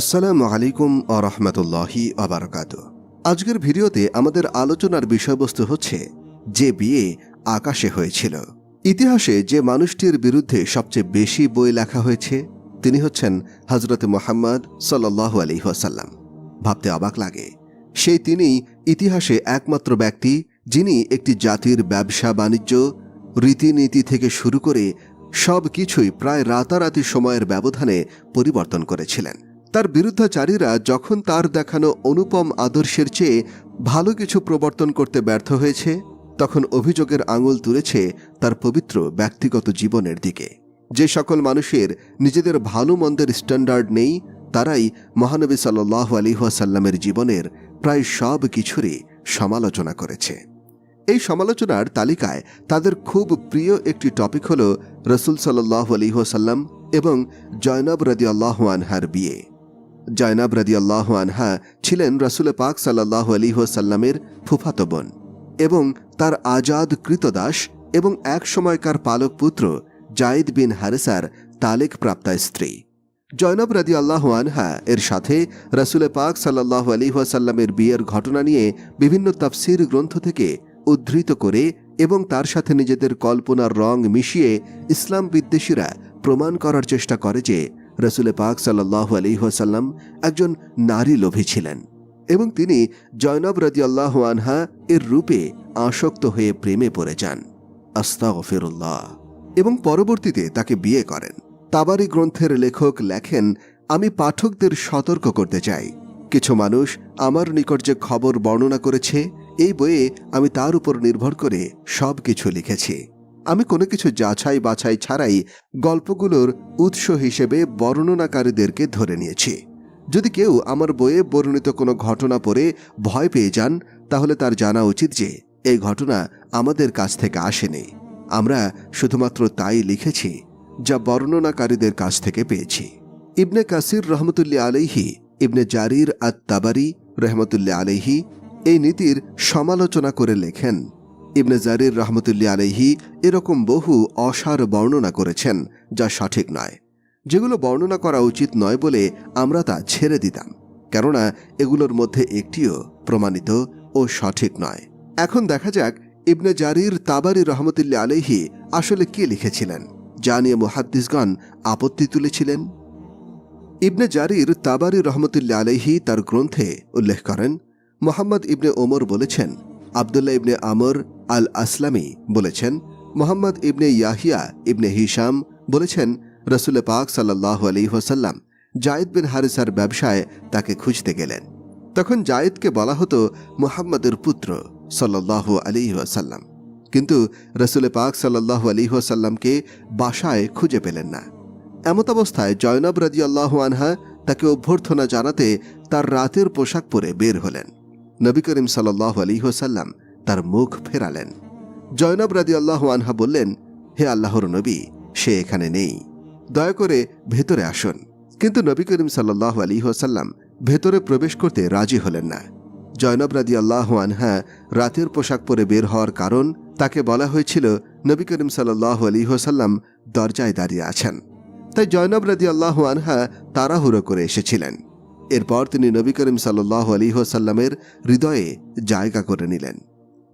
আসসালামু আলাইকুম আ রহমতুল্লাহি আবরকাত আজকের ভিডিওতে আমাদের আলোচনার বিষয়বস্তু হচ্ছে যে বিয়ে আকাশে হয়েছিল। ইতিহাসে যে মানুষটির বিরুদ্ধে সবচেয়ে বেশি বই লেখা হয়েছে, তিনি হচ্ছেন হজরত মোহাম্মদ সাল্লাহ আলী ওয়াসাল্লাম। ভাবতে অবাক লাগে সেই তিনি ইতিহাসে একমাত্র ব্যক্তি যিনি একটি জাতির ব্যবসা, বাণিজ্য, রীতিনীতি থেকে শুরু করে সব কিছুই প্রায় রাতারাতি সময়ের ব্যবধানে পরিবর্তন করেছিলেন। তার বিরুদ্ধাচারীরা যখন তার দেখানো অনুপম আদর্শের চেয়ে ভালো কিছু প্রবর্তন করতে ব্যর্থ হয়েছে, তখন অভিযোগের আঙুল তুলেছে তার পবিত্র ব্যক্তিগত জীবনের দিকে। যে সকল মানুষের নিজেদের ভালো মন্দের স্ট্যান্ডার্ড নেই, তারাই মহানবী সাল্লাহ আলিহাসাল্লামের জীবনের প্রায় সব কিছুরই সমালোচনা করেছে। এই সমালোচনার তালিকায় তাদের খুব প্রিয় একটি টপিক হল রসুল সাল্লাহ আলিহাসাল্লাম এবং জয়নব রদি আল্লাহ আনহার বিয়ে। জয়নাব রদি আল্লাহ আনহা ছিলেন রসুল পাক সাল্লাহ আলী আলিহাসাল্লামের ফুফাতো বোন এবং তার আজাদ কৃতদাস এবং এক সময়কার পালক পুত্র জাইদ বিন হারেসার তালেক প্রাপ্তা স্ত্রী। জয়নব রদি আল্লাহ আনহা এর সাথে রসুল পাক সাল্লাহ আলী আলিহাসাল্লামের বিয়ের ঘটনা নিয়ে বিভিন্ন তাফসির গ্রন্থ থেকে উদ্ধৃত করে এবং তার সাথে নিজেদের কল্পনার রং মিশিয়ে ইসলাম বিদ্বেষীরা প্রমাণ করার চেষ্টা করে যে রসুল পাক সাল্লাহ আলিহাসাল্লাম একজন নারী লোভী ছিলেন এবং তিনি জয়নব রদি আল্লাহ আনহা এর রূপে আসক্ত হয়ে প্রেমে পড়ে যান। আস্তা আস্তাগফিরুল্লাহ। এবং পরবর্তীতে তাকে বিয়ে করেন। তাবারি গ্রন্থের লেখক লেখেন, আমি পাঠকদের সতর্ক করতে চাই। কিছু মানুষ আমার নিকট যে খবর বর্ণনা করেছে, এই বইয়ে আমি তার উপর নির্ভর করে সব কিছু লিখেছি। আমি কোনো কিছু যাছাই বাছাই ছাড়াই গল্পগুলোর উৎস হিসেবে বর্ণনাকারীদেরকে ধরে নিয়েছি। যদি কেউ আমার বইয়ে বর্ণিত কোনো ঘটনা পড়ে ভয় পেয়ে যান, তাহলে তার জানা উচিত যে এই ঘটনা আমাদের কাছ থেকে আসেনি। আমরা শুধুমাত্র তাই লিখেছি যা বর্ণনাকারীদের কাছ থেকে পেয়েছি। ইবনে কাসির রহমতুল্লাহ আলাইহি, ইবনে জারির আত তাবারি রহমতুল্লাহ আলাইহি এই নীতির সমালোচনা করে লেখেন ইবনে জারির রহমতুল্লাহ আলাইহি এরকম বহু অসার বর্ণনা করেছেন, যা সঠিক নয়। যেগুলো বর্ণনা করা উচিত নয় বলে আমরা তা ছেড়ে দিতাম, কেননা এগুলোর মধ্যে একটিও প্রমাণিত ও সঠিক নয়। এখন দেখা যাক ইবনে জারির তাবারি রহমতুল্লাহ আলাইহি আসলে কে লিখেছিলেন, যা নিয়ে মুহাদ্দিসগণ আপত্তি তুলেছিলেন। ইবনে জারির তাবারি রহমতুল্লাহ আলাইহি তার গ্রন্থে উল্লেখ করেন, মোহাম্মদ ইবনে ওমর বলেছেন, আবদুল্লাহ ইবনে আমর আল আসলামী বলেছেন, মোহাম্মদ ইবনে ইয়াহিয়া ইবনে হিসাম বলেছেন, রসুল পাক সাল্লাহ আলী হোসাল্লাম জায়েদ বিন হারিসার ব্যবসায় তাকে খুঁজতে গেলেন। তখন জায়েদকে বলা হতো মুহাম্মদের পুত্র সাল্লাহ আলী ওয়াসাল্লাম। কিন্তু রসুল পাক সাল্লাহ আলী ওয়াসাল্লামকে বাসায় খুঁজে পেলেন না। এমত অবস্থায় জয়নব রাজি আল্লাহ আনহা তাকে অভ্যর্থনা জানাতে তার রাতের পোশাক পরে বের হলেন। নবী করিম সাল্লাহ আলী হোসাল্লাম তার মুখ ফেরালেন। জয়নব রাজি আল্লাহ আনহা বললেন, হে আল্লাহর নবী, সে এখানে নেই। দয়া করে ভেতরে আসুন। কিন্তু নবী করিম সাল্লাহ আলী হোসাল্লাম ভেতরে প্রবেশ করতে রাজি হলেন না। জয়নব রাজি আল্লাহ আনহা রাতের পোশাক পরে বের হওয়ার কারণ তাকে বলা হয়েছিল, নবী করিম সাল্লাহ আলী হোসাল্লাম দরজায় দাঁড়িয়ে আছেন। তাই জয়নব রাজি আল্লাহ আনহা তাড়াহুড়ো করে এসেছিলেন। এরপর তিনি নবী করিম সাল্লাহ আলী হোসাল্লামের হৃদয়ে জায়গা করে নিলেন।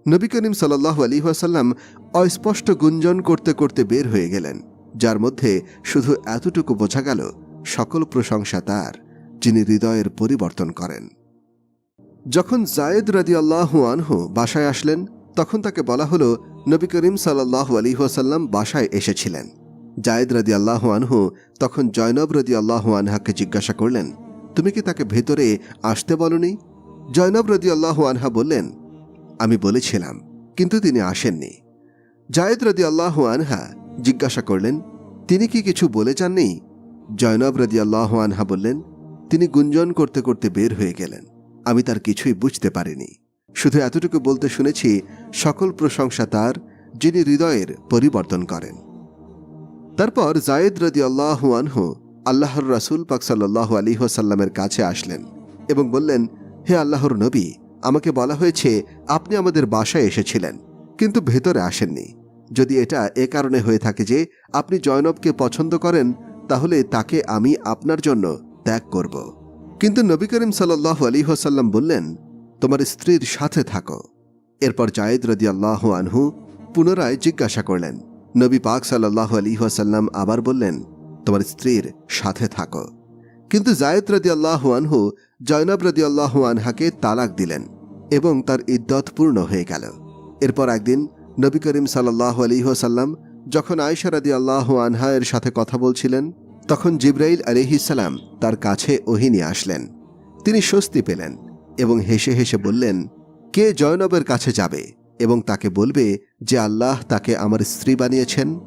নবী করিম সাল্লাহ আলী হোসাল্লাম অস্পষ্ট গুঞ্জন করতে করতে বের হয়ে গেলেন, যার মধ্যে শুধু এতটুকু বোঝা গেল সকল প্রশংসা তার, যিনি হৃদয়ের পরিবর্তন করেন। যখন জায়েদ রাদি আল্লাহ আনহু বাসায় আসলেন, তখন তাকে বলা হলো, নবী করিম সাল্লাহ আলী হোসাল্লাম বাসায় এসেছিলেন। জায়েদ রাদি আল্লাহ আনহু তখন জয়নব রদি আল্লাহ আনহাকে জিজ্ঞাসা করলেন, তুমি কি তাকে ভেতরে আসতে বলনি? জয়নব রদি আল্লাহ আনহা বললেন আমি বলেছিলাম, কিন্তু তিনি আসেননি। জায়েদ রদি আল্লাহ আনহা জিজ্ঞাসা করলেন, তিনি কি কিছু বলে যাননি জয়নব রদি আল্লাহ আনহা বললেন, তিনি গুঞ্জন করতে করতে বের হয়ে গেলেন। আমি তার কিছুই বুঝতে পারিনি। শুধু এতটুকু বলতে শুনেছি, সকল প্রশংসা তার, যিনি হৃদয়ের পরিবর্তন করেন। তারপর জায়েদ রদি আল্লাহ আনহু আল্লাহর রাসুল পাকসাল্লাহ আলী হোসাল্লামের কাছে আসলেন এবং বললেন, হে আল্লাহর নবী আমাকে বলা হয়েছে, আপনি আমাদের বাসায় এসেছিলেন, কিন্তু ভেতরে আসেননি। যদি এটা এ কারণে হয়ে থাকে যে আপনি জয়নবকে পছন্দ করেন, তাহলে তাকে আমি আপনার জন্য ত্যাগ করব। কিন্তু নবী করিম সাল্লাহ আলী ওয়াসাল্লাম বললেন, তোমার স্ত্রীর সাথে থাকো। এরপর জায়েদ রদি আল্লাহ আনহু পুনরায় জিজ্ঞাসা করলেন। নবী পাক সাল্লাহ আলী ওয়াসাল্লাম আবার বললেন, তোমার স্ত্রীর সাথে থাকো। কিন্তু জায়েদ রদি আল্লাহ আনহু জয়নব রদি আল্লাহ আনহাকে তালাক দিলেন এবং তার ইদ্যত পূর্ণ হয়ে গেল। এরপর একদিন নবী করিম সাল্লাহ আলী ওয়াসাল্লাম যখন আয়সা রদি আল্লাহ আনহা এর সাথে কথা বলছিলেন, তখন জিব্রাইল আলিহিসাল্লাম তার কাছে ওহিনী আসলেন। তিনি স্বস্তি পেলেন এবং হেসে হেসে বললেন, কে জয়নবের কাছে যাবে এবং তাকে বলবে যে আল্লাহ তাকে আমার স্ত্রী বানিয়েছেন?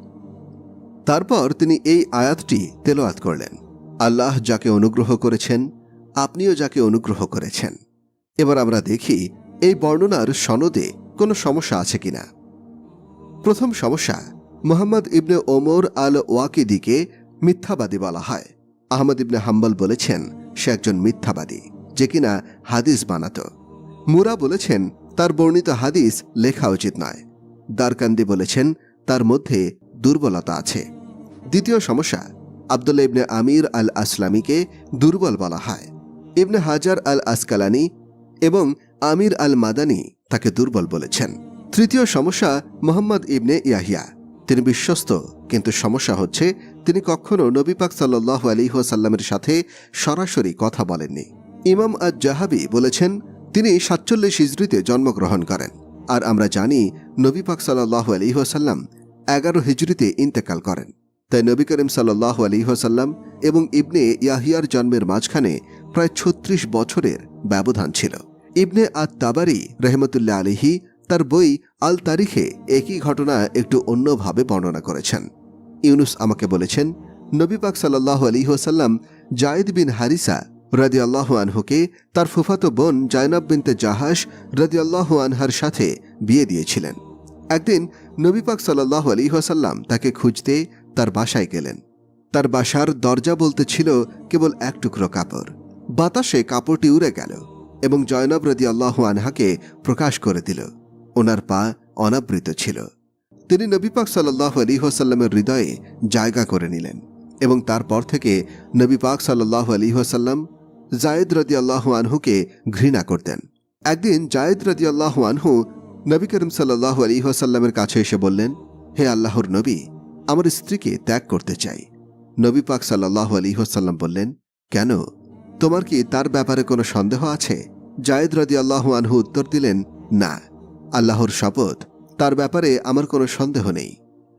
তারপর তিনি এই আয়াতটি তেলোয়াত করলেন। আল্লাহ যাকে অনুগ্রহ করেছেন, আপনিও যাকে অনুগ্রহ করেছেন। এবার আমরা দেখি, এই বর্ণনার সনদে কোনো সমস্যা আছে কিনা? প্রথম সমস্যা, মোহাম্মদ ইবনে ওমর আল ওয়াকিদিকে মিথ্যাবাদী বলা হয়। আহমদ ইবনে হাম্বল বলেছেন, সে একজন মিথ্যাবাদী, যে কিনা হাদিস বানাত। মুরা বলেছেন, তার বর্ণিত হাদিস লেখা উচিত নয়। দারকান্দি বলেছেন, তার মধ্যে দুর্বলতা আছে। দ্বিতীয় সমস্যা আবদুল্লা ইবনে আমির আল আসলামীকে দুর্বল বলা হয়। ইবনে হাজার আল আসকালানি এবং আমির আল মাদানি তাকে দুর্বল বলেছেন। তৃতীয় সমস্যা মোহাম্মদ ইবনে ইয়াহিয়া। তিনি বিশ্বস্ত, কিন্তু সমস্যা হচ্ছে তিনি কখনও নবী পাক সাল্লাহ আলিহাসাল্লামের সাথে সরাসরি কথা বলেননি। ইমাম আজ জাহাবি বলেছেন, তিনি সাতচল্লিশ হিজড়িতে জন্মগ্রহণ করেন। আর আমরা জানি, নবী পাক সাল্লাহ আলিহাসাল্লাম এগারো হিজড়িতে ইন্তেকাল করেন। তাই নবী করিম সাল্লাহ আলিহাসাল্লাম এবং ইবনে ইয়াহিয়ার জন্মের মাঝখানে প্রায় ছত্রিশ বছরের ব্যবধান ছিল। ইবনে আত তাবারি রহমতুল্লাহ আলিহি তার বই আল তারিখে একই ঘটনা একটু অন্যভাবে বর্ণনা করেছেন। ইউনুস আমাকে বলেছেন, নবী পাক সাল্লাহ আলিহাসাল্লাম জায়েদ বিন হারিসা রাদি আল্লাহ আনহুকে তার ফুফাতো বোন জায়নাব বিনতে জাহাস রাদি আল্লাহ আনহার সাথে বিয়ে দিয়েছিলেন। একদিন নবী পাক সাল্লাহ আলিহাসাল্লাম তাকে খুঁজতে তার বাসায় গেলেন। তার বাসার দরজা বলতে ছিল কেবল এক টুকরো কাপড়। বাতাসে কাপড়টি উড়ে গেল এবং জয়নব রদি আল্লাহ আনহাকে প্রকাশ করে দিল। ওনার পা অনাবৃত ছিল। তিনি নবী পাক সাল্লাহ আলী হোসাল্লামের হৃদয়ে জায়গা করে নিলেন এবং তারপর থেকে নবী পাক সাল্লাহ আলী হোসাল্লাম জায়েদ রদি আল্লাহ আনহুকে ঘৃণা করতেন। একদিন জায়েদ রদি আল্লাহ আনহু নবী করিম সাল্লাহ আলী হোসাল্লামের কাছে এসে বললেন, হে আল্লাহর নবী আমার স্ত্রীকে ত্যাগ করতে চাই। নবী পাক সাল্লাহ আলী হোসাল্লাম বললেন, কেন? তোমার কি তার ব্যাপারে কোনো সন্দেহ আছে? জায়েদ রদি আল্লাহ আনহু উত্তর দিলেন, না। আল্লাহর শপথ, তার ব্যাপারে আমার কোনো সন্দেহ নেই।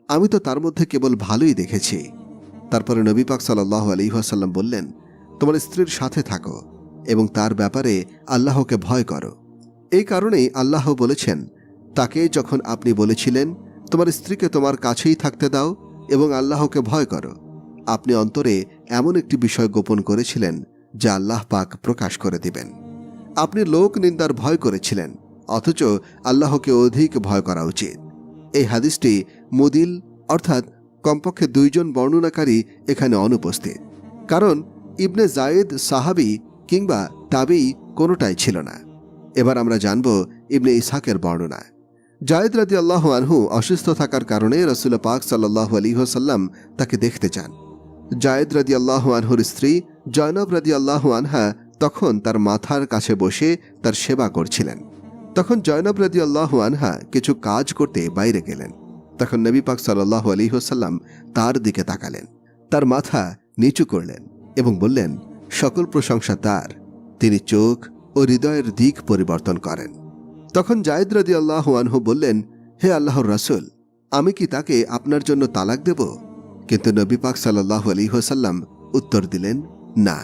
আমি তো তার মধ্যে কেবল ভালোই দেখেছি। তারপরে নবী পাক সাল্লাহ আলী আসাল্লাম বললেন, তোমার স্ত্রীর সাথে থাকো এবং তার ব্যাপারে আল্লাহকে ভয় করো। এই কারণেই আল্লাহ বলেছেন, তাকে যখন আপনি বলেছিলেন তোমার স্ত্রীকে তোমার কাছেই থাকতে দাও এবং আল্লাহকে ভয় করো। আপনি অন্তরে এমন একটি বিষয় গোপন করেছিলেন, যা আল্লাহ পাক প্রকাশ করে দিবেন। আপনি লোক নিন্দার ভয় করেছিলেন, অথচ আল্লাহকে অধিক ভয় করা উচিত। এই হাদিসটি মুদিল, অর্থাৎ কমপক্ষে দুইজন বর্ণনাকারী এখানে অনুপস্থিত। কারণ ইবনে জায়েদ সাহাবি কিংবা তাবি কোনোটাই ছিল না। এবার আমরা জানব ইবনে ইসাকের বর্ণনা। জায়েদ রাদি আল্লাহ আনহু অসুস্থ থাকার কারণে রসুল পাক সাল্লাহ আলিহাসাল্লাম তাকে দেখতে চান। জায়েদ রাদি আল্লাহ আনহুর স্ত্রী জয়নব রাদি আল্লাহ আনহা তখন তার মাথার কাছে বসে তার সেবা করছিলেন। তখন জয়নব রাদি আল্লাহ আনহা কিছু কাজ করতে বাইরে গেলেন। তখন নবী পাক সাল্লাহ আলিহাসাল্লাম তার দিকে তাকালেন। তার মাথা নিচু করলেন এবং বললেন, সকল প্রশংসা তার। তিনি চোখ ও হৃদয়ের দিক পরিবর্তন করেন। তখন জায়দ রাদি আল্লাহ আনহু বললেন, হে আল্লাহর রাসুল, আমি কি তাকে আপনার জন্য তালাক দেব? কিন্তু নবী পাক সাল্লাহ আলী হোসাল্লাম উত্তর দিলেন, না।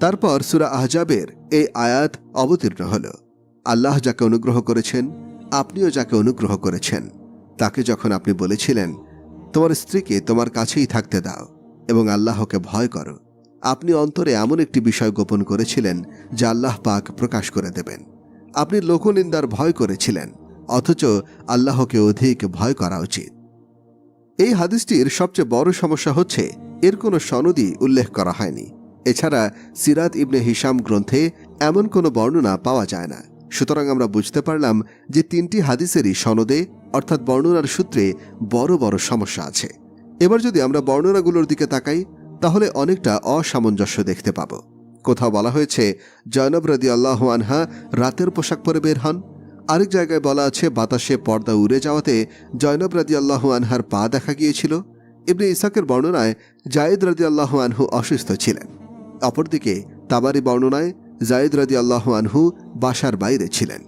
তারপর সুরা আহজাবের এই আয়াত অবতীর্ণ হল। আল্লাহ যাকে অনুগ্রহ করেছেন, আপনিও যাকে অনুগ্রহ করেছেন। তাকে যখন আপনি বলেছিলেন, তোমার স্ত্রীকে তোমার কাছেই থাকতে দাও এবং আল্লাহকে ভয় করো। আপনি অন্তরে এমন একটি বিষয় গোপন করেছিলেন, যা আল্লাহ পাক প্রকাশ করে দেবেন। আপনি লোকনিন্দার ভয় করেছিলেন, অথচ আল্লাহকে অধিক ভয় করা উচিত। এই হাদিসটির সবচেয়ে বড় সমস্যা হচ্ছে, এর কোনো সনদি উল্লেখ করা হয়নি। এছাড়া সিরাত ইবনে হিসাম গ্রন্থে এমন কোনো বর্ণনা পাওয়া যায় না। সুতরাং আমরা বুঝতে পারলাম যে তিনটি হাদিসেরই সনদে, অর্থাৎ বর্ণনার সূত্রে, বড় বড় সমস্যা আছে। এবার যদি আমরা বর্ণনাগুলোর দিকে তাকাই, তাহলে অনেকটা অসামঞ্জস্য দেখতে পাব। কোথাও বলা হয়েছে, জয়নব রাদি আল্লাহ আনহা রাতের পোশাক পরে বের হন। আরেক জায়গায় বলা আছে, বাতাসে পর্দা উড়ে যাওয়াতে জয়নব রাদি আল্লাহ আনহার পা দেখা গিয়েছিল। ইবনে ইসাকের বর্ণনায় জায়েদ রাদি আল্লাহ আনহু অসুস্থ ছিলেন। অপরদিকে তাবারি বর্ণনায় জায়েদ রাদি আল্লাহ আনহু বাসার বাইরে ছিলেন।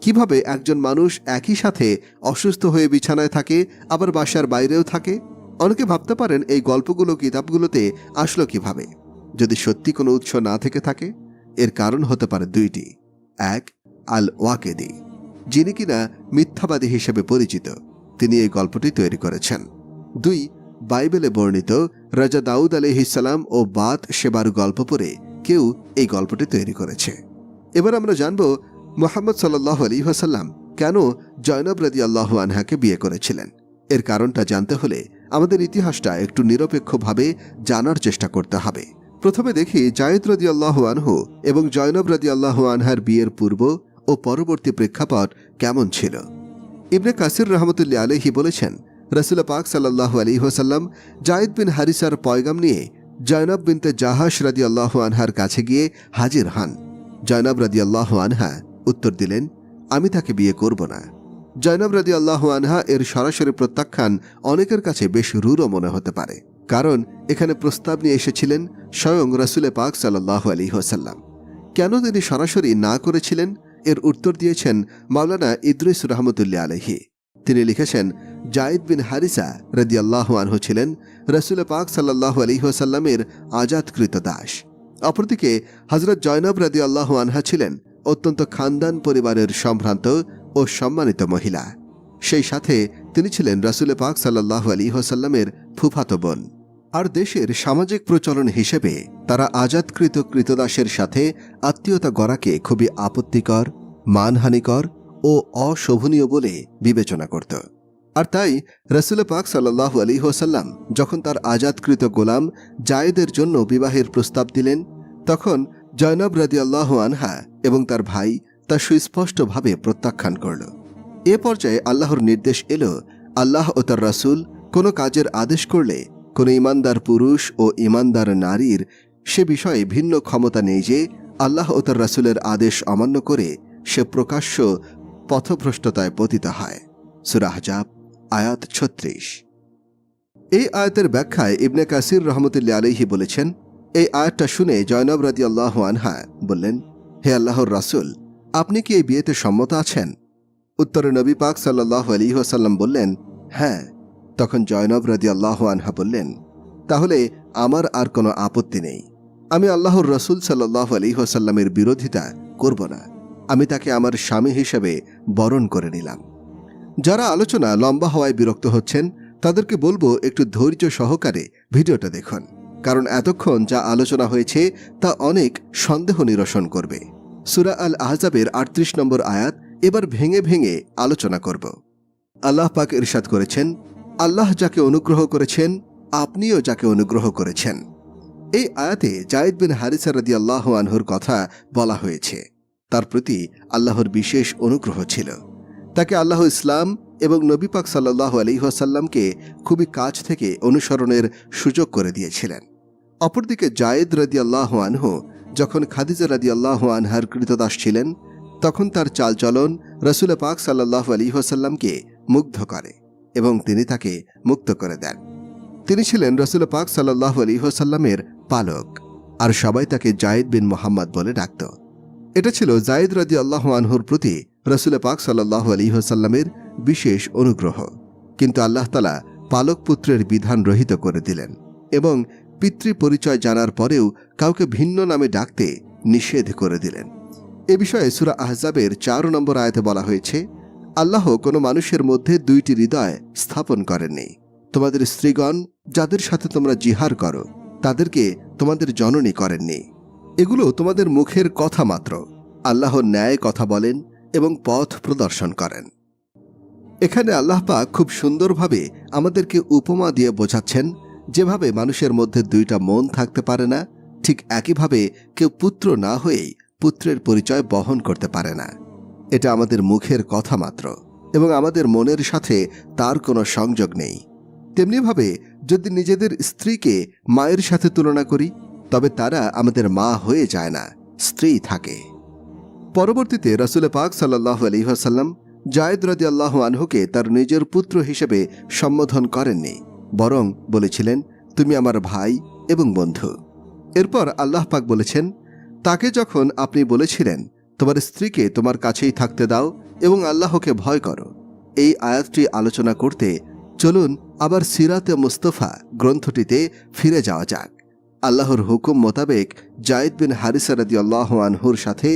কীভাবে একজন মানুষ একই সাথে অসুস্থ হয়ে বিছানায় থাকে, আবার বাসার বাইরেও থাকে? অনেকে ভাবতে পারেন এই গল্পগুলো কিতাবগুলোতে আসলো কীভাবে। যদি সত্যি কোনো উৎস না থেকে থাকে, এর কারণ হতে পারে দুইটি। এক আল ওয়াকেদি যিনি কিনা মিথ্যাবাদী হিসেবে পরিচিত, তিনি এই গল্পটি তৈরি করেছেন। দুই, বাইবেলে বর্ণিত রাজা দাউদ আলহিসাল্লাম ও বাত সেবার গল্প পড়ে কেউ এই গল্পটি তৈরি করেছে। এবার আমরা জানব মোহাম্মদ সাল্লাহ আলী হাসাল্লাম কেন জয়নব রাদি আল্লাহ আনহাকে বিয়ে করেছিলেন। এর কারণটা জানতে হলে আমাদের ইতিহাসটা একটু নিরপেক্ষভাবে জানার চেষ্টা করতে হবে। প্রথমে দেখি জায়েদ রদি আনহু এবং জয়নব রদি আনহার বিয়ের পূর্ব ও পরবর্তী প্রেক্ষাপট কেমন ছিল। ইবনে কাসির রহমতুল্লাহ আলহি বলেছেন, রসুল পাক সাল্লাহ আলী হোসাল্লাম জায়েদ বিন হারিসার পয়গাম নিয়ে জয়নব বিনতে জাহাস রাদি আল্লাহ আনহার কাছে গিয়ে হাজির হন। জয়নব রাদি আল্লাহ আনহা উত্তর দিলেন, আমি তাকে বিয়ে করব না। জয়নব রাদি আল্লাহ আনহা এর সরাসরি প্রত্যাখ্যান অনেকের কাছে বেশ রূঢ় মনে হতে পারে। কারণ এখানে প্রস্তাব নিয়ে এসেছিলেন স্বয়ং রসুলে পাক সাল্লাহ আলী হোসাল্লাম কেন তিনি সরাসরি না করেছিলেন? এর উত্তর দিয়েছেন মাওলানা ইদ্রিস রহমতুল্লাহ আলহি তিনি লিখেছেন জাইদ বিন হারিসা রদি আল্লাহ আনহু ছিলেন রসুল পাক সাল্লাহ আলিহাসাল্লামের আজাদকৃত দাস। অপরদিকে হজরত জয়নব রদি আল্লাহ আনহা ছিলেন অত্যন্ত খানদান পরিবারের সম্ভ্রান্ত ও সম্মানিত মহিলা। সেই সাথে তিনি ছিলেন রাসুল পাক সাল্লাহ আলী হোসাল্লামের ফুফাতো বোন। আর দেশের সামাজিক প্রচলন হিসেবে তারা আজাদকৃত কৃতদাসের সাথে আত্মীয়তা গড়াকে খুবই আপত্তিকর, মানহানিকর ও অশোভনীয় বলে বিবেচনা করত। আর তাই রসুল পাক সাল্লাহ আলী হোসাল্লাম যখন তার আজাদকৃত গোলাম জায়েদের জন্য বিবাহের প্রস্তাব দিলেন, তখন জয়নব রাদি আল্লাহ আনহা এবং তার ভাই তা সুস্পষ্টভাবে প্রত্যাখ্যান করল। এ পর্যায়ে আল্লাহর নির্দেশ এলো, আল্লাহ ও তার রাসুল কোনো কাজের আদেশ করলে কোনো ইমানদার পুরুষ ও ইমানদার নারীর সে বিষয়ে ভিন্ন ক্ষমতা নেই যে আল্লাহ ও তার রাসুলের আদেশ অমান্য করে সে প্রকাশ্য পথভ্রষ্টতায় পতিত হয়। সুরাহজাব আয়াত ছত্রিশ। এই আয়াতের ব্যাখ্যায় ইবনে কাসির রহমতুল্লা আলহি বলেছেন, এই আয়াতটা শুনে জয়নব রাদি আল্লাহ আনহা বললেন, হে আল্লাহর রাসুল, আপনি কি এই বিয়েতে সম্মত আছেন? উত্তরে নবী পাক সাল্লাহ আলী ওসাল্লাম বললেন হ্যাঁ। তখন জয়নব রাদি আল্লাহ আনহা বললেন, তাহলে আমার আর কোনো আপত্তি নেই। আমি আল্লাহর রসুল সাল্লাহ আলী ওসাল্লামের বিরোধিতা করব না। আমি তাকে আমার স্বামী হিসেবে বরণ করে নিলাম। যারা আলোচনা লম্বা হওয়ায় বিরক্ত হচ্ছেন, তাদেরকে বলব একটু ধৈর্য সহকারে ভিডিওটা দেখুন, কারণ এতক্ষণ যা আলোচনা হয়েছে তা অনেক সন্দেহ নিরসন করবে। সুরা আল আহজাবের আটত্রিশ নম্বর আয়াত এবার ভেঙে ভেঙে আলোচনা করব। আল্লাহ পাক ইরশাদ করেছেন আল্লাহ যাকে অনুগ্রহ করেছেন, আপনিও যাকে অনুগ্রহ করেছেন। এই আয়াতে জায়েদ বিন হারিসা রাদি আল্লাহ আনহুর কথা বলা হয়েছে। তার প্রতি আল্লাহর বিশেষ অনুগ্রহ ছিল। তাকে আল্লাহ ইসলাম এবং নবী পাক সাল্লাহ আলিহাসাল্লামকে খুবই কাছ থেকে অনুসরণের সুযোগ করে দিয়েছিলেন। অপরদিকে জায়েদ রাদি আল্লাহ আনহু যখন খাদিজা রাদি আল্লাহ আনহার কৃতদাস ছিলেন, তখন তার চালচলন রসুল পাক সাল্লাহ আলিহাসাল্লামকে মুগ্ধ করে। এবং তিনি তাকে মুক্ত করে দেন। তিনি ছিলেন রসুল পাক সাল্লাহ আলিহাসাল্লামের পালক আর সবাই তাকে জায়েদ বিন মোহাম্মদ বলে ডাকত। এটা ছিল জায়েদ রাদি আল্লাহ আনহুর প্রতি রসুল পাক সাল্লাহ আলিহাসাল্লামের বিশেষ অনুগ্রহ। কিন্তু আল্লাহ তালা পালক পুত্রের বিধান রহিত করে দিলেন এবং পিতৃ পরিচয় জানার পরেও কাউকে ভিন্ন নামে ডাকতে নিষেধ করে দিলেন। এ বিষয়ে সুরা আহজাবের চার নম্বর আয়তে বলা হয়েছে আল্লাহ কোনো মানুষের মধ্যে দুইটি হৃদয় স্থাপন করেননি। তোমাদের স্ত্রীগণ যাদের সাথে তোমরা জিহার করো, তাদেরকে তোমাদের জননী করেননি। এগুলো তোমাদের মুখের কথা মাত্র। আল্লাহর ন্যায় কথা বলেন এবং পথ প্রদর্শন করেন। এখানে আল্লাহ খুব সুন্দরভাবে আমাদেরকে উপমা দিয়ে বোঝাচ্ছেন, যেভাবে মানুষের মধ্যে দুইটা মন থাকতে পারে না, ঠিক একইভাবে কেউ পুত্র না হয়েই পুত্রের পরিচয় বহন করতে পারে না। এটা আমাদের মুখের কথা মাত্র এবং আমাদের মনের সাথে তার কোনো সংযোগ নেই। তেমনিভাবে যদি নিজেদের স্ত্রীকে মায়ের সাথে তুলনা করি, তবে তারা আমাদের মা হয়ে যায় না, স্ত্রী থাকে। পরবর্তীতে রসুল পাক সাল্লাহ আলহিহাসাল্লাম জায়দ রাজি আল্লাহ আনহুকে তার নিজের পুত্র হিসেবে সম্বোধন করেননি, বরং বলেছিলেন, তুমি আমার ভাই এবং বন্ধু। এরপর আল্লাহ পাক বলেছেন, তাকে যখন আপনি বলেছিলেন তোমার স্ত্রীকে তোমার কাছেই থাকতে দাও এবং আল্লাহকে ভয় করো। এই আয়াতটি আলোচনা করতে চলুন আবার সিরাতে মুস্তফা গ্রন্থটিতে ফিরে যাওয়া যাক। আল্লাহর হুকুম মোতাবেক জায়দ বিন হারিসা রাদি আল্লাহ আনহুর সাথে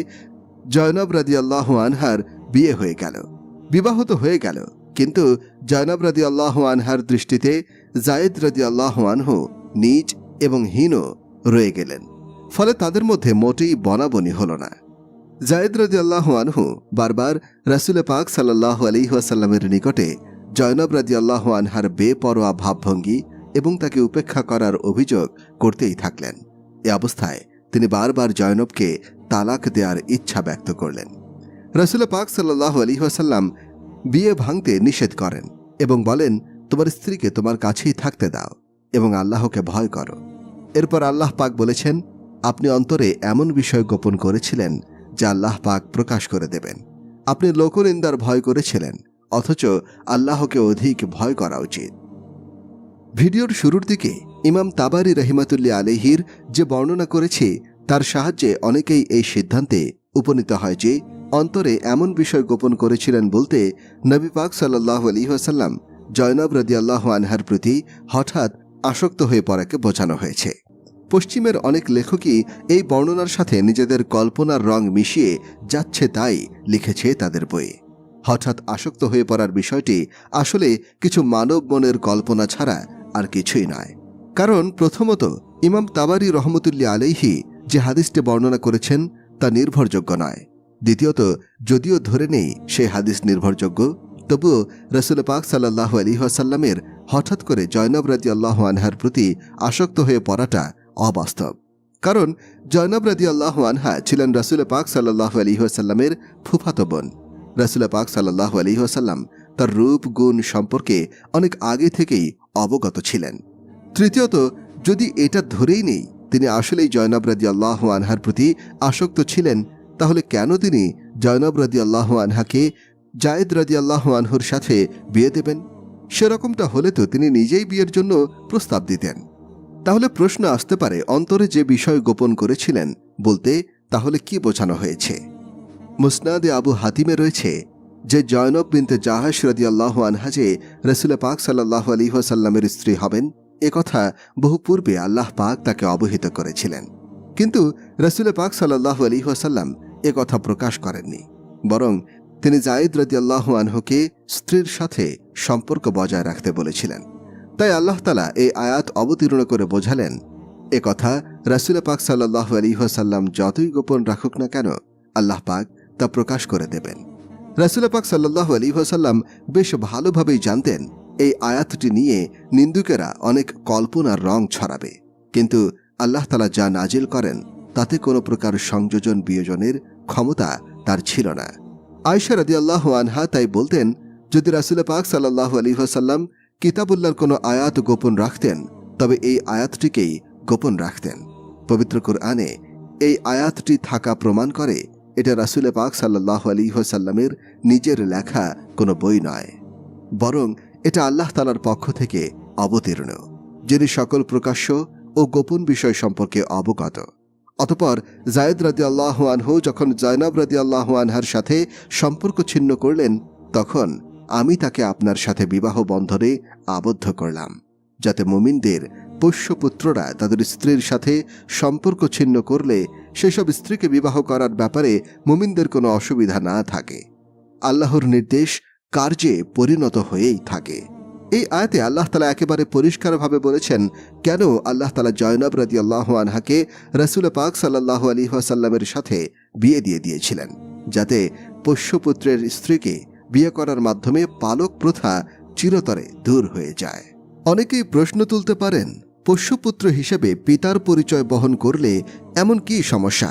জয়নব রাদি আল্লাহ আনহার বিয়ে হয়ে গেল। বিবাহ তো হয়ে গেল, কিন্তু জয়নব রাদি আল্লাহ আনহার দৃষ্টিতে জায়েদ রাদি আল্লাহ আনহু নিজ এবং হীনও রয়ে গেলেন। ফলে তাদের মধ্যে মোটেই বনাবনি হল না। জায়েদ রাজি আল্লাহ আনহু বারবার রাসুল পাক সাল্লাহ আলিহাসাল্লামের নিকটে জয়নব রাজি আল্লাহ আনহার বেপরোয়া ভাবভঙ্গি এবং তাকে উপেক্ষা করার অভিযোগ করতেই থাকলেন। এ অবস্থায় তিনি বারবার জয়নবকে তালাক দেওয়ার ইচ্ছা ব্যক্ত করলেন। রসুল পাক সাল্লাহ আলিহাসাল্লাম বিয়ে ভাঙতে নিষেধ করেন এবং বলেন, তোমার স্ত্রীকে তোমার কাছেই থাকতে দাও এবং আল্লাহকে ভয় করো। এরপর আল্লাহ পাক বলেছেন, আপনি অন্তরে এমন বিষয় গোপন করেছিলেন যা আল্লাহ পাক প্রকাশ করে দেবেন। আপনি লোকনিন্দার ভয় করেছিলেন, অথচ আল্লাহকে অধিক ভয় করা উচিত। ভিডিওর শুরুর দিকে ইমাম তাবারি রহিমাতুল্লি আলিহির যে বর্ণনা করেছি, তার সাহায্যে অনেকেই এই সিদ্ধান্তে উপনীত হয় যে, অন্তরে এমন বিষয় গোপন করেছিলেন বলতে নবী পাক সাল্লাহ আলিহাসাল্লাম জয়নব রদি আল্লাহ আনহার প্রতি হঠাৎ আসক্ত হয়ে পড়াকে বোঝানো হয়েছে। পশ্চিমের অনেক লেখকই এই বর্ণনার সাথে নিজেদের কল্পনার রং মিশিয়ে যাচ্ছে তাই লিখেছে তাদের বইয়ে হঠাৎ আসক্ত হয়ে পড়ার বিষয়টি আসলে কিছু মানব মনের কল্পনা ছাড়া আর কিছুই নয়। কারণ প্রথমত, ইমাম তাবারি রহমতুল্লি আলাইহি যে হাদিসটি বর্ণনা করেছেন তা নির্ভরযোগ্য নয়। দ্বিতীয়ত, যদিও ধরে নেই সে হাদিস নির্ভরযোগ্য, তবুও রসুল পাক সাল্লাহ আলিহাসাল্লামের হঠাৎ করে জয়নব রাজি আল্লাহ আনহার প্রতি আসক্ত হয়ে পড়াটা অবাস্তব। কারণ জয়নব রাজি আল্লাহ আনহা ছিলেন রসুল পাক সাল্লাহ আলিহাসাল্লামের ফুফাতো বোন। রসুল পাক সাল্লাহ আলিহাসাল্লাম তার রূপ, গুণ সম্পর্কে অনেক আগে থেকেই অবগত ছিলেন। তৃতীয়ত, যদি এটা ধরেই নেই, তিনি আসলেই জয়নব রাজি আল্লাহ আনহার প্রতি আসক্ত ছিলেন, তাহলে কেন তিনি জয়নব রাজি আল্লাহ আনহাকে জায়েদ রাজি আল্লাহ আনহুর সাথে বিয়ে দেবেন? সেরকমটা হলে তো তিনি নিজেই বিয়ের জন্য প্রস্তাব দিতেন। তাহলে প্রশ্ন আসতে পারে, অন্তরে যে বিষয় গোপন করেছিলেন, বলতে তাহলে কি বোঝানো হয়েছে? মুসনাদে আবু হাতিমে রয়েছে যে জয়নব বিনতে জাহাজ রাদি আল্লাহ আনহাজে রসুল পাক সাল্লাহ আলিহাসাল্লামের স্ত্রী হবেন কথা বহু পূর্বে আল্লাহ পাক তাকে অবহিত করেছিলেন। কিন্তু রসুল পাক সাল্লাহ আলিহাসাল্লাম কথা প্রকাশ করেননি, বরং তিনি জায়েদ রাজি আল্লাহ আনহুকে স্ত্রীর সাথে সম্পর্ক বজায় রাখতে বলেছিলেন। তাই আল্লাহ তালা এই আয়াত অবতীর্ণ করে বোঝালেন, এ কথা রাসুল পাক সাল্লাহ আলিহাসাল্লাম যতই গোপন রাখুক না কেন, আল্লাহ পাক তা প্রকাশ করে দেবেন। রাসুল পাক সাল্লাহ আলিহাসাল্লাম বেশ ভালোভাবেই জানতেন, এই আয়াতটি নিয়ে নিন্দুকেরা অনেক কল্পনার রং ছড়াবে। কিন্তু আল্লাহ তালা যা নাজিল করেন, তাতে কোনো প্রকার সংযোজন বিয়োজনের ক্ষমতা তার ছিল না। আয়সা রাদি আল্লাহ আনহা তাই বলতেন, যদি রাসুল পাক সাল্লাহ আলিহাসাল্লাম কিতাবুল্লার কোনো আয়াত গোপন রাখতেন, তবে এই আয়াতটিকেই গোপন রাখতেন। পবিত্র আনে এই আয়াতটি থাকা প্রমাণ করে এটা রাসুল পাক সাল্লাহ আলিহাসাল্লামের নিজের লেখা কোনো বই নয়, বরং এটা আল্লাহ তালার পক্ষ থেকে অবতীর্ণ, যিনি সকল প্রকাশ্য ও গোপন বিষয় সম্পর্কে অবগত। অতপর জায়দ রাদি আল্লাহ আনহু যখন জয়নব রাদি আল্লাহ আনহার সাথে সম্পর্ক ছিন্ন করলেন, তখন আমি তাকে আপনার সাথে বিবাহ বন্ধনে আবদ্ধ করলাম, যাতে মুমিনদের পোষ্যপুত্ররা তাদের স্ত্রীর সাথে সম্পর্ক ছিন্ন করলে সেসব স্ত্রীকে বিবাহ করার ব্যাপারে মুমিনদের কোনো অসুবিধা না থাকে। আল্লাহর নির্দেশ কার্যে পরিণত হয়েই থাকে। এই আয়াতে আল্লাহ তালা একেবারে পরিষ্কারভাবে বলেছেন, কেন আল্লাহ তালা জয়নব রাজি আল্লাহ আনহাকে রসুল পাক সাল্লাহ আলী ওয়াসাল্লামের সাথে বিয়ে দিয়ে দিয়েছিলেন, যাতে পোষ্যপুত্রের স্ত্রীকে বিয়ে করার মাধ্যমে পালক প্রথা চিরতরে দূর হয়ে যায়। অনেকেই প্রশ্ন তুলতে পারেন, পোষ্যপুত্র হিসেবে পিতার পরিচয় বহন করলে এমন কি সমস্যা?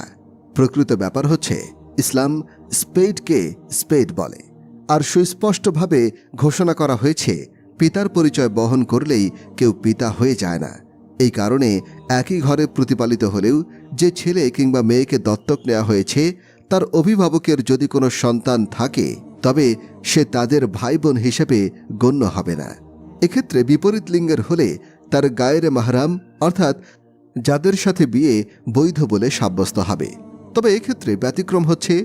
প্রকৃত ব্যাপার হচ্ছে, ইসলাম স্পেডকে স্পেড বলে। আর সুস্পষ্টভাবে ঘোষণা করা হয়েছে, পিতার পরিচয় বহন করলেই কেউ পিতা হয়ে যায় না। এই কারণে একই ঘরে প্রতিপালিত হলেও যে ছেলে কিংবা মেয়েকে দত্তক নেওয়া হয়েছে, তার অভিভাবকের যদি কোনো সন্তান থাকে তবে সে তাদের ভাই বোন হিসেবে গণ্য হবে না। এক্ষেত্রে বিপরীত লিঙ্গের হলে তার গায়ের মাহরাম, অর্থাৎ যাদের সাথে বিয়ে বৈধ বলে সাব্যস্ত হবে। তবে এক্ষেত্রে ব্যতিক্রম হচ্ছে,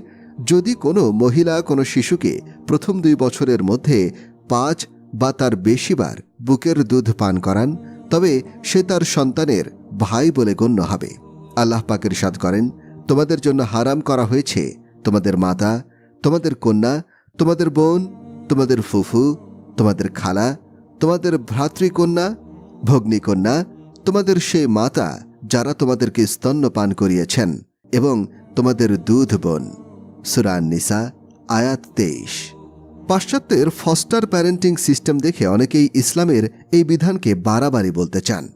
যদি কোনো মহিলা কোনো শিশুকে প্রথম দুই বছরের মধ্যে পাঁচ বা তার বেশিবার বুকের দুধ পান করান, তবে সে তার সন্তানের ভাই বলে গণ্য হবে। আল্লাহ পাকের সাদ করেন, তোমাদের জন্য হারাম করা হয়েছে তোমাদের মাতা, তোমাদের কন্যা তোমাদের বোন, তোমাদের ফুফু, তোমাদের খালা, তোমাদের ভ্রাতৃকন্যা, ভগ্নীকন্যা, তোমাদের সেই মাতা যারা তোমাদেরকে স্তন্যপান করিয়েছেন এবং তোমাদের দুধ বোন। সুরান নিসা আয়াত তেইশ। পাশ্চাত্যের ফস্টার প্যারেন্টিং সিস্টেম দেখে অনেকেই ইসলামের এই বিধানকে বাড়াবাড়ি বলতে চান।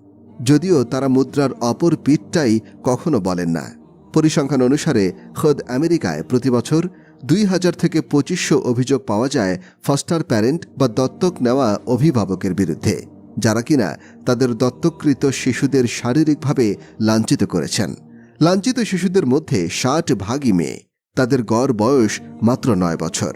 যদিও তারা মুদ্রার অপর পিঠটাই কখনো বলেন না। পরিসংখ্যান অনুসারে খোদ আমেরিকায় প্রতি বছর দুই হাজার থেকে পঁচিশশো অভিযোগ পাওয়া যায় ফস্টার প্যারেন্ট বা দত্তক নেওয়া অভিভাবকের বিরুদ্ধে। যারা কিনা তাদের দত্তকৃত শিশুদের শারীরিকভাবে লাঞ্ছিত করেছেন। লাঞ্ছিত শিশুদের মধ্যে ষাট ভাগই মেয়ে। তাদের গড় বয়স মাত্র নয় বছর।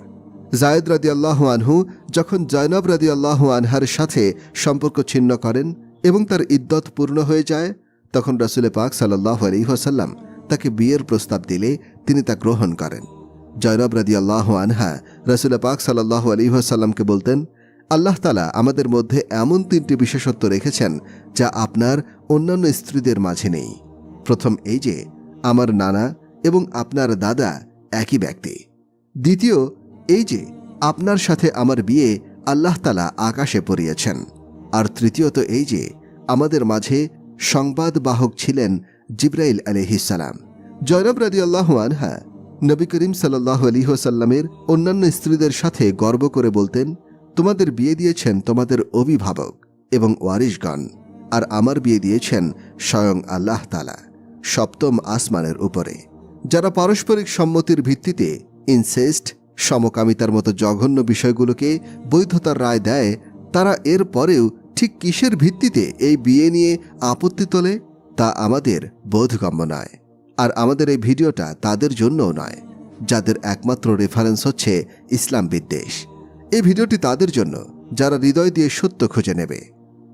জায়দ রাদি আল্লাহ আনহু যখন জয়নব রাদি আল্লাহ আনহার সাথে সম্পর্ক ছিন্ন করেন এবং তার ইদ্যত পূর্ণ হয়ে যায়, তখন রাসুলে পাক সাল্লাহ আলহিহাসাল্লাম তাকে বিয়ের প্রস্তাব দিলে তিনি তা গ্রহণ করেন। জয়নব রাদি আল্লাহ আনহা রাসুলে পাক সাল্লাহ আলহিহাসাল্লামকে বলতেন, আল্লাহ তালা আমাদের মধ্যে এমন তিনটি বিশেষত্ব রেখেছেন যা আপনার অন্যান্য স্ত্রীদের মাঝে নেই। প্রথম এই যে, আমার নানা এবং আপনার দাদা একই ব্যক্তি। দ্বিতীয়, এই যে, আপনার সাথে আমার বিয়ে আল্লাহ তালা আকাশে পড়িয়েছেন। আর তৃতীয়ত এই যে, আমাদের মাঝে সংবাদবাহক ছিলেন জিব্রাইল আলহিসাল্লাম জয়নব রাজি আল্লাহ আনহা নবী করিম সাল্লাহ আলিহসাল্লামের অন্যান্য স্ত্রীদের সাথে গর্ব করে বলতেন, তোমাদের বিয়ে দিয়েছেন তোমাদের অভিভাবক এবং ওয়ারিশগণ, আর আমার বিয়ে দিয়েছেন স্বয়ং আল্লাহ তালা সপ্তম আসমানের উপরে। যারা পারস্পরিক সম্মতির ভিত্তিতে ইনসেস্ট সমকামিতার মতো জঘন্য বিষয়গুলোকে বৈধতার রায় দেয়, তারা এর পরেও ঠিক কিসের ভিত্তিতে এই বিয়ে নিয়ে আপত্তি তোলে, তা আমাদের বোধগম্য নয়। আর আমাদের এই ভিডিওটা তাদের জন্যও নয়, যাদের একমাত্র রেফারেন্স হচ্ছে ইসলাম বিদ্বেষ। এই ভিডিওটি তাদের জন্য, যারা হৃদয় দিয়ে সত্য খুঁজে নেবে।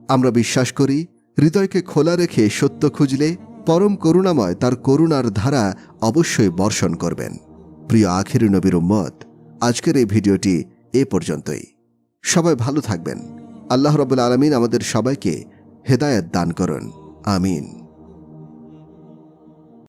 আমরা বিশ্বাস করি, হৃদয়কে খোলা রেখে সত্য খুঁজলে পরম করুণাময় তার করুণার ধারা অবশ্যই বর্ষণ করবেন। প্রিয় আখেরি নবীর উম্মত, আজকের এই ভিডিওটি এ পর্যন্তই। সবাই ভালো থাকবেন। আল্লাহ রবুল আলমিন আমাদের সবাইকে হেদায়ত দান করুন। আমিন।